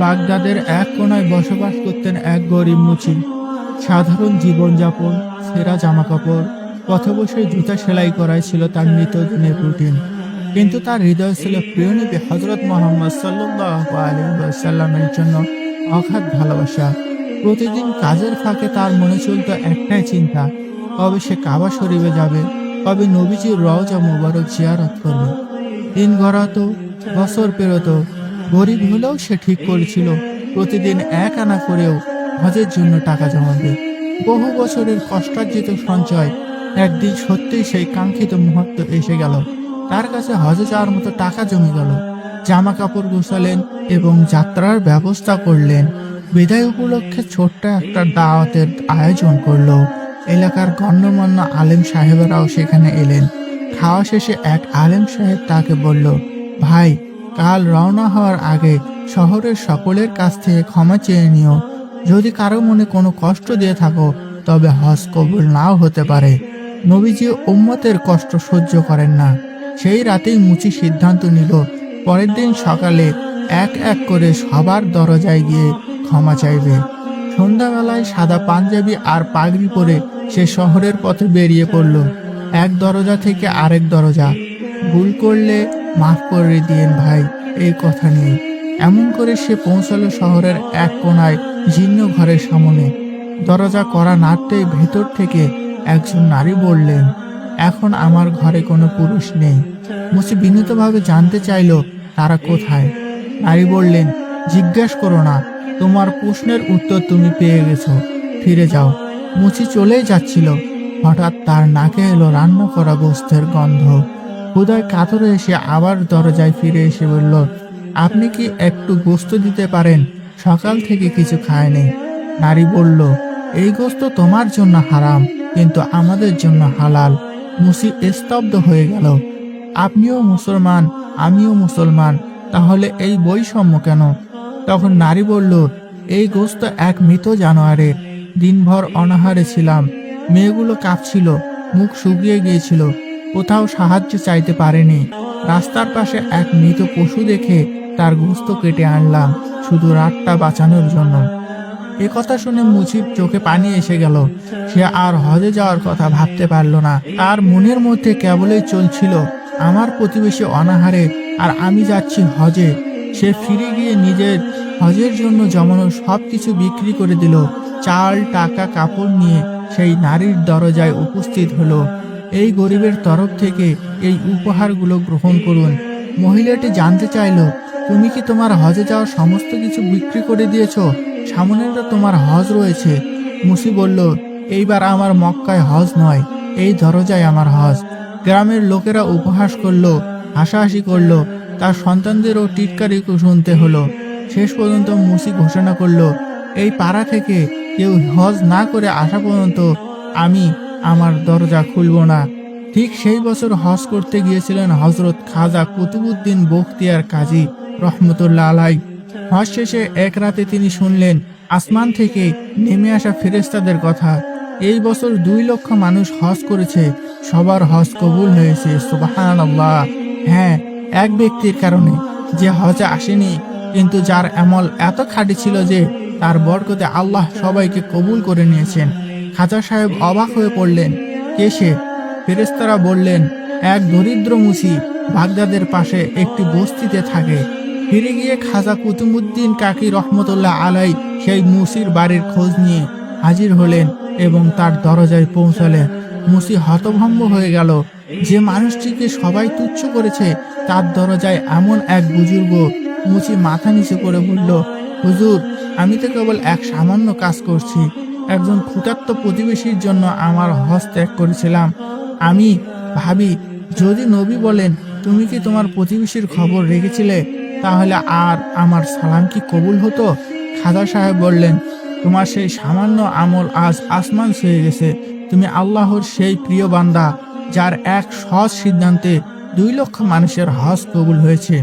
বাগদাদের এক কোনায় বসবাস করতেন এক গরিব মুচি সাধারণ জীবনযাপন, সেরা জামা কাপড় পথে বসে জুতা সেলাই করাই ছিল তার নিত্যদিনের রুটিন। কিন্তু তার হৃদয় ছিল প্রিয় নবী হজরত মোহাম্মদ সাল্লামের জন্য অগাধ ভালোবাসা। প্রতিদিন কাজের ফাঁকে তার মনে চলত একটাই চিন্তা, কবে সে কাবা শরীফে যাবে, কবে নবীজির রওজা মোবারক জিয়ারত করবে। দিন গড়াতো, বছর পেরোতো গরিব হলেও সে ঠিক করেছিল। প্রতিদিন এক আনা করেও হজের জন্য টাকা জমাবে। বহু বছরের কষ্টার্জিত সঞ্চয়, একদিন সত্যিই সেই কাঙ্ক্ষিত মুহূর্ত এসে গেল। তার কাছে হজে যাওয়ার মতো টাকা জমে গেল। জামা কাপড় গোছালেন এবং যাত্রার ব্যবস্থা করলেন। বিদায় উপলক্ষে ছোট্ট একটা দাওয়াতের আয়োজন করল। এলাকার গণ্যমান্য আলেম সাহেবেরাও সেখানে এলেন। খাওয়া শেষে এক আলেম সাহেব তাকে বলল, ভাই কাল রওনা হওয়ার আগে শহরের সকলের কাছ থেকে ক্ষমা চেয়ে নিও। যদি কারও মনে কোনো কষ্ট দিয়ে থাকো, তবে হজ কবুল নাও হতে পারে। নবীজি উম্মতের কষ্ট সহ্য করেন না। সেই রাতেই মুচি সিদ্ধান্ত নিল, পরের দিন সকালে এক এক করে সবার দরজায় গিয়ে ক্ষমা চাইবে। সন্ধ্যাবেলায় সাদা পাঞ্জাবি আর পাগড়ি পরে সে শহরের পথে বেরিয়ে পড়ল। এক দরজা থেকে আরেক দরজা। ভুল করলে মাফ করে দিয়েন ভাই, এই কথা নিয়ে এমন করে সে পৌঁছালো শহরের এক কোনায়, জীর্ণ ঘরের সামনে। দরজা করা নাড়তেই ভেতর থেকে একজন নারী বললেন, এখন আমার ঘরে কোনো পুরুষ নেই। মুসি বিনীতভাবে জানতে চাইল, তারা কোথায়? নারী বললেন, জিজ্ঞেস করো না, তোমার প্রশ্নের উত্তর তুমি পেয়ে গেছো। ফিরে যাও। মুচি চলেই যাচ্ছিল। হঠাৎ তার নাকে এলো রান্না করা গোস্তের গন্ধ। হুদয় কাতরে এসে আবার দরজায় ফিরে এসে বলল, আপনি কি একটু গোস্ত দিতে পারেন? সকাল থেকে কিছু খায়নি। নারী বলল, এই গোস্ত তোমার জন্য হারাম, কিন্তু আমাদের জন্য হালাল। মুসি স্তব্ধ হয়ে গেল, আপনিও মুসলমান, আমিও মুসলমান, তাহলে এই বৈষম্য কেন? তখন নারী বলল, এই গোস্ত এক মৃত জানোয়ারের। দিনভর অনাহারে ছিলাম, মেয়েগুলো কাঁপছিল, মুখ শুকিয়ে গিয়েছিল কোথাও সাহায্য চাইতে পারেনি। রাস্তার পাশে এক মৃত পশু দেখে তার গোস্ত কেটে আনলাম, শুধু রাতটা বাঁচানোর জন্য। এ কথা শুনে মুছির চোখে পানি এসে গেল। সে আর হজে যাওয়ার কথা ভাবতে পারল না। তার মনের মধ্যে কেবলই চলছিল, আমার প্রতিবেশী অনাহারে, আর আমি যাচ্ছি হজে। সে ফিরে গিয়ে নিজের হজের জন্য জমানো সব কিছু বিক্রি করে দিল। চাল, টাকা, কাপড় নিয়ে সেই নারীর দরজায় উপস্থিত হলো। এই গরিবের তরফ থেকে এই উপহারগুলো গ্রহণ করুন। মহিলাটি জানতে চাইল, তুমি কি তোমার হজে যাওয়ার সমস্ত কিছু বিক্রি করে দিয়েছ? সামনে তো তোমার হজ রয়েছে। মুসি বলল, এইবার আমার মক্কায় হজ নয়, এই দরজায় আমার হজ। গ্রামের লোকেরা উপহাস করল, হাসাহাসি করল, তার সন্তানদেরও টিটকারি শুনতে হলো। শেষ পর্যন্ত মুসি ঘোষণা করল, এই পাড়া থেকে কেউ হজ না করে আসা পর্যন্ত আমি আমার দরজা খুলব না। ঠিক সেই বছর হজ করতে গিয়েছিলেন হজরত খাজা কুতুবুদ্দিন বখতিয়ার কাজী রহমতুল্লাহ আলাই হজ শেষে এক রাতে তিনি শুনলেন, আসমান থেকে নেমে আসা ফেরেস্তাদের কথা, এই বছর দুই লক্ষ মানুষ হজ করেছে, সবার হজ কবুল হয়েছে সুবাহান হ্যাঁ এক ব্যক্তির কারণে। যে হজে আসেনি, কিন্তু যার আমল এত খাঁটি ছিল যে তার বরকতে আল্লাহ সবাইকে কবুল করে নিয়েছেন। খাজা সাহেব অবাক হয়ে পড়লেন। কে সে? ফেরেস্তারা বললেন, এক দরিদ্র মুসি বাগদাদের পাশে একটি বস্তিতে থাকে। ফিরে গিয়ে খাজা কুতুমুদ্দিন কাকি রহমতুল্লাহ আলাই সেই মুসির বাড়ির খোঁজ নিয়ে হাজির হলেন এবং তার দরজায় পৌঁছালেন। মুসি হতভম্ব হয়ে গেল। যে মানুষটিকে সবাই তুচ্ছ করেছে, তার দরজায় এমন এক বুজুর্গ মুচি মাথা নিচে করে বলল, হুজুর, আমি তো কেবল এক সামান্য কাজ করছি। একজন ক্ষুতার্ত প্রতিবেশীর জন্য আমার হজ ত্যাগ করেছিলাম। আমি ভাবি, যদি নবী বলেন, তুমি কি তোমার প্রতিবেশীর খবর রেখেছিলে, তাহলে আর আমার সালাম কি কবুল হতো? খাদা সাহেব বললেন, তোমার সেই সামান্য আমল আজ আসমান ছুঁয়ে গেছে। তুমি আল্লাহর সেই প্রিয় বান্দা, যার এক সহজ সিদ্ধান্তে দুই লক্ষ মানুষের হজ কবুল হয়েছে।